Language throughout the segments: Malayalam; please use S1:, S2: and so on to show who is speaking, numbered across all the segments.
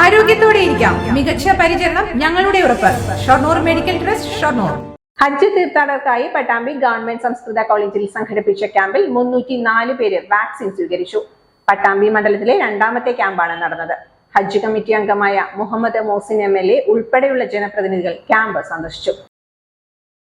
S1: ആരോഗ്യത്തോടെ ഇരിക്കാം. മികച്ച പരിചരണം ഞങ്ങളുടെ ഉറപ്പ്. Shoranur medical trust Shoranur.
S2: ഹജ്ജ് തീർത്ഥാടകർക്കായി പട്ടാമ്പി ഗവൺമെന്റ് സംസ്കൃത കോളേജിൽ സംഘടിപ്പിച്ച ക്യാമ്പിൽ മുന്നൂറ്റി നാല് പേര് വാക്സിൻ സ്വീകരിച്ചു. പട്ടാമ്പി മണ്ഡലത്തിലെ രണ്ടാമത്തെ ക്യാമ്പാണ് നടന്നത്. ഹജ്ജ് കമ്മിറ്റി അംഗമായ Muhammad Mohsin M L A ഉൾപ്പെടെയുള്ള ജനപ്രതിനിധികൾ ക്യാമ്പ് സന്ദർശിച്ചു.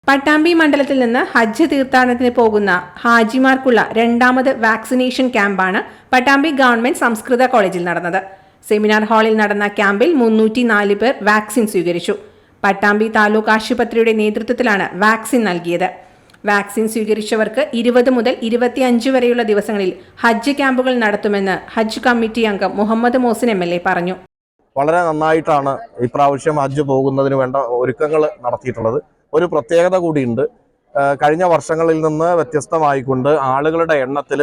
S2: പട്ടാമ്പി മണ്ഡലത്തിൽ നിന്ന് ഹജ്ജ് തീർത്ഥാടനത്തിന് പോകുന്ന ഹാജിമാർക്കുള്ള രണ്ടാമത് വാക്സിനേഷൻ ക്യാമ്പാണ് പട്ടാമ്പി ഗവൺമെന്റ് സംസ്കൃത കോളേജിൽ നടന്നത്. സെമിനാർ ഹാളിൽ നടന്ന ക്യാമ്പിൽ മുന്നൂറ്റി നാല് പേർ വാക്സിൻ സ്വീകരിച്ചു. പട്ടാമ്പി താലൂക്ക് ആശുപത്രിയുടെ നേതൃത്വത്തിലാണ് വാക്സിൻ നൽകിയത്. വാക്സിൻ സ്വീകരിച്ചവർക്ക് ഇരുപത് മുതൽ ഇരുപത്തിയഞ്ച് വരെയുള്ള ദിവസങ്ങളിൽ ഹജ്ജ് ക്യാമ്പുകൾ നടത്തുമെന്ന് ഹജ്ജ് കമ്മിറ്റി അംഗം മുഹമ്മദ് മോസിൻ എം പറഞ്ഞു.
S3: വളരെ നന്നായിട്ടാണ് ഇപ്രാവശ്യം ഹജ്ജ് പോകുന്നതിന് വേണ്ട ഒരുക്കങ്ങൾ നടത്തിയിട്ടുള്ളത്. ഒരു പ്രത്യേകത കൂടിയുണ്ട്. കഴിഞ്ഞ വർഷങ്ങളിൽ നിന്ന് വ്യത്യസ്തമായിക്കൊണ്ട് ആളുകളുടെ എണ്ണത്തിൽ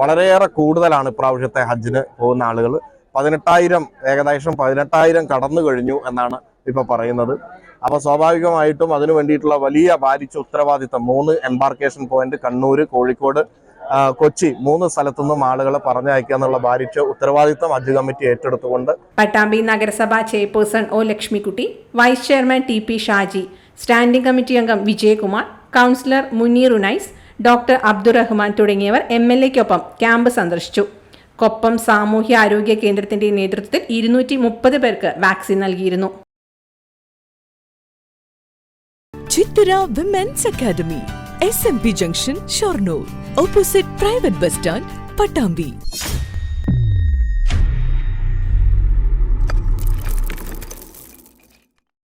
S3: വളരെയേറെ കൂടുതലാണ് ഇപ്രാവശ്യത്തെ ഹജ്ജിന് പോകുന്ന ആളുകൾ. പതിനെട്ടായിരം ഏകദേശം പതിനെട്ടായിരം കടന്നു കഴിഞ്ഞു എന്നാണ് ഇപ്പൊ പറയുന്നത്. അപ്പൊ സ്വാഭാവികമായിട്ടും അതിനു വേണ്ടിയിട്ടുള്ള വലിയ ഭാരിച്ച ഉത്തരവാദിത്തം മൂന്ന് എംബാർക്കേഷൻ പോയിന്റ് കണ്ണൂര് കോഴിക്കോട് കൊച്ചി മൂന്ന് സ്ഥലത്തുനിന്നും ആളുകളെ പറഞ്ഞയക്കുക എന്നുള്ള ഭാരിച്ച ഉത്തരവാദിത്തം ഹജ്ജ് കമ്മിറ്റി ഏറ്റെടുത്തുകൊണ്ട്
S2: പട്ടാമ്പി നഗരസഭ chairperson O Lakshmikutty vice chairman T P Shaji standing committee അംഗം വിജയകുമാർ കൗൺസിലർ മുനീർ ഉനൈസ് ഡോക്ടർ അബ്ദുറഹ്മാൻ തുടങ്ങിയവർ എം എൽ എക്കൊപ്പം ക്യാമ്പ് സന്ദർശിച്ചു. കൊപ്പം സാമൂഹ്യ ആരോഗ്യ കേന്ദ്രത്തിന്റെ നേതൃത്വത്തിൽ ഇരുന്നൂറ്റി മുപ്പത് പേർക്ക് വാക്സിൻ നൽകിയിരുന്നു.
S4: Chithara women's academy S M P junction Shoranur opposite private bus stand Pattambi